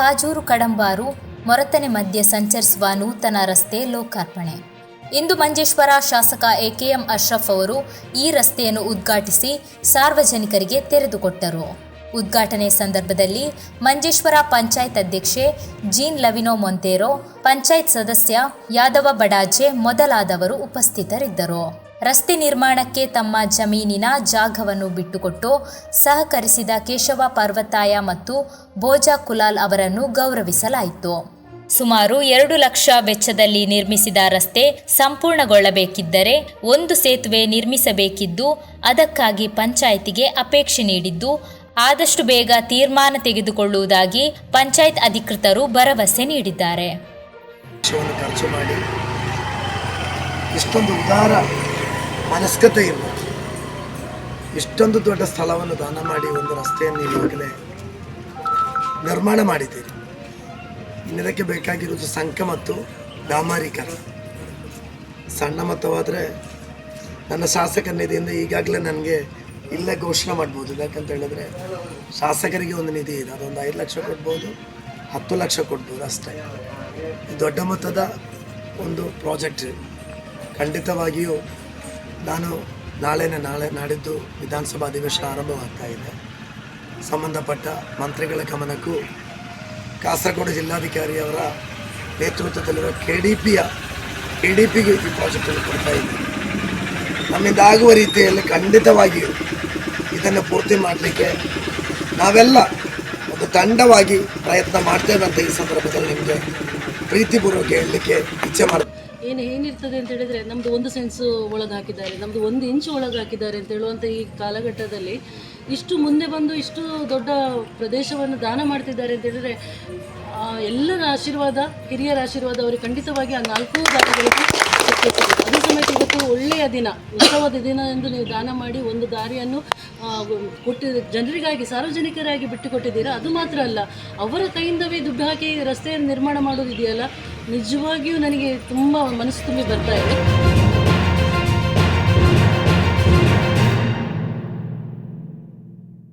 ಕಾಜೂರು ಕಡಂಬಾರು ಮೊರತನೆ ಮಧ್ಯೆ ಸಂಚರಿಸುವ ನೂತನ ರಸ್ತೆ ಲೋಕಾರ್ಪಣೆ. ಇಂದು ಮಂಜೇಶ್ವರ ಶಾಸಕ ಎಕೆಎಂ ಅಶ್ರಫ್ ಅವರು ಈ ರಸ್ತೆಯನ್ನು ಉದ್ಘಾಟಿಸಿ ಸಾರ್ವಜನಿಕರಿಗೆ ತೆರೆದುಕೊಟ್ಟರು. ಉದ್ಘಾಟನೆ ಸಂದರ್ಭದಲ್ಲಿ ಮಂಜೇಶ್ವರ ಪಂಚಾಯತ್ ಅಧ್ಯಕ್ಷೆ ಜೀನ್ ಲವಿನೋ ಮೊಂತೇರೋ, ಪಂಚಾಯತ್ ಸದಸ್ಯ ಯಾದವ ಬಡಾಜೆ ಮೊದಲಾದವರು ಉಪಸ್ಥಿತರಿದ್ದರು. ರಸ್ತೆ ನಿರ್ಮಾಣಕ್ಕೆ ತಮ್ಮ ಜಮೀನಿನ ಜಾಗವನ್ನು ಬಿಟ್ಟುಕೊಟ್ಟು ಸಹಕರಿಸಿದ ಕೇಶವ ಪರ್ವತಾಯ ಮತ್ತು ಭೋಜಾ ಕುಲಾಲ್ ಅವರನ್ನು ಗೌರವಿಸಲಾಯಿತು. ಸುಮಾರು ಎರಡು ಲಕ್ಷ ವೆಚ್ಚದಲ್ಲಿ ನಿರ್ಮಿಸಿದ ರಸ್ತೆ ಸಂಪೂರ್ಣಗೊಳ್ಳಬೇಕಿದ್ದರೆ ಒಂದು ಸೇತುವೆ ನಿರ್ಮಿಸಬೇಕಿದ್ದು ಅದಕ್ಕಾಗಿ ಪಂಚಾಯಿತಿಗೆ ಅಪೇಕ್ಷೆ ನೀಡಿದ್ದು ಆದಷ್ಟು ಬೇಗ ತೀರ್ಮಾನ ತೆಗೆದುಕೊಳ್ಳುವುದಾಗಿ ಪಂಚಾಯತ್ ಅಧಿಕೃತರು ಭರವಸೆ ನೀಡಿದ್ದಾರೆ. ಇಷ್ಟೊಂದು ಉದಾರ ಮನಸ್ಕತೆಯಿಂದ ಇಷ್ಟೊಂದು ದೊಡ್ಡ ಸ್ಥಳವನ್ನು ದಾನ ಮಾಡಿ ಒಂದು ರಸ್ತೆಯನ್ನು ಈಗಾಗಲೇ ನಿರ್ಮಾಣ ಮಾಡಿದ್ದೀರಿ. ಇನ್ನಿದಕ್ಕೆ ಬೇಕಾಗಿರುವುದು ಸಂಕ ಮತ್ತು ಡಾಮಾರೀಕರಣ ಸಣ್ಣ ಮೊತ್ತವಾದರೆ ನನ್ನ ಶಾಸಕ ನಿಧಿಯಿಂದ ಈಗಾಗಲೇ ನನಗೆ ಇಲ್ಲೇ ಘೋಷಣೆ ಮಾಡ್ಬೋದು. ಯಾಕಂತ ಹೇಳಿದ್ರೆ ಶಾಸಕರಿಗೆ ಒಂದು ನಿಧಿ ಇದೆ. ಅದೊಂದು ಐದು ಲಕ್ಷ ಕೊಡ್ಬೋದು, ಹತ್ತು ಲಕ್ಷ ಕೊಡ್ಬೋದು ಅಷ್ಟೇ. ದೊಡ್ಡ ಮೊತ್ತದ ಒಂದು ಪ್ರಾಜೆಕ್ಟ್ ಖಂಡಿತವಾಗಿಯೂ ನಾನು ನಾಳೆನೇ ನಾಳೆ ನಾಡಿದ್ದು ವಿಧಾನಸಭಾ ಅಧಿವೇಶನ ಆರಂಭವಾಗ್ತಾ ಇದೆ. ಸಂಬಂಧಪಟ್ಟ ಮಂತ್ರಿಗಳ ಗಮನಕ್ಕೂ ಕಾಸರಗೋಡು ಜಿಲ್ಲಾಧಿಕಾರಿಯವರ ನೇತೃತ್ವದಲ್ಲಿರುವ ಕೆ ಡಿ ಪಿಯ ಕೆ ಡಿ ಪಿಗೆ ಈ ಪ್ರಾಜೆಕ್ಟನ್ನು ಕೊಡ್ತಾ ಇದೆ. ನಮ್ಮಿಂದಾಗುವ ರೀತಿಯಲ್ಲಿ ಖಂಡಿತವಾಗಿಯೂ ಇದನ್ನು ಪೂರ್ತಿ ಮಾಡಲಿಕ್ಕೆ ನಾವೆಲ್ಲ ಒಂದು ತಂಡವಾಗಿ ಪ್ರಯತ್ನ ಮಾಡ್ತೇವೆ ಅಂತ ಈ ಸಂದರ್ಭದಲ್ಲಿ ನಿಮಗೆ ಪ್ರೀತಿಪೂರ್ವಕ ಹೇಳಲಿಕ್ಕೆ ಇಚ್ಛೆ ಮಾಡ್ತೇನೆ. ಏನು ಏನಿರ್ತದೆ ಅಂತ ಹೇಳಿದರೆ ನಮ್ಮದು ಒಂದು ಸೆನ್ಸು ಒಳಗೆ ಹಾಕಿದ್ದಾರೆ ನಮ್ಮದು ಒಂದು ಇಂಚು ಒಳಗೆ ಹಾಕಿದ್ದಾರೆ ಅಂತ ಹೇಳುವಂಥ ಈ ಕಾಲಘಟ್ಟದಲ್ಲಿ ಇಷ್ಟು ಮುಂದೆ ಬಂದು ಇಷ್ಟು ದೊಡ್ಡ ಪ್ರದೇಶವನ್ನು ದಾನ ಮಾಡ್ತಿದ್ದಾರೆ ಅಂತ ಹೇಳಿದರೆ ಎಲ್ಲರ ಆಶೀರ್ವಾದ, ಹಿರಿಯರ ಆಶೀರ್ವಾದ ಅವರಿಗೆ ಖಂಡಿತವಾಗಿ ಆ ನಾಲ್ಕು ದಾರಿಗಳಿಗೆ ಅದು ಸಮೇತ ಇವತ್ತು ಒಳ್ಳೆಯ ದಿನ, ಉತ್ಸವದ ದಿನ ಎಂದು ನೀವು ದಾನ ಮಾಡಿ ಒಂದು ದಾರಿಯನ್ನು ಕೊಟ್ಟಿ, ಜನರಿಗಾಗಿ, ಸಾರ್ವಜನಿಕರಾಗಿ ಬಿಟ್ಟುಕೊಟ್ಟಿದ್ದೀರಾ? ಅದು ಮಾತ್ರ ಅಲ್ಲ, ಅವರ ಕೈಯಿಂದವೇ ದುಡ್ಡು ಹಾಕಿ ರಸ್ತೆಯನ್ನು ನಿರ್ಮಾಣ ಮಾಡೋದಿದೆಯಲ್ಲ? ನಿಜವಾಗಿಯೂ ನನಗೆ ತುಂಬ ಮನಸ್ಸು ತುಂಬಿ ಬರ್ತಾ ಇದೆ.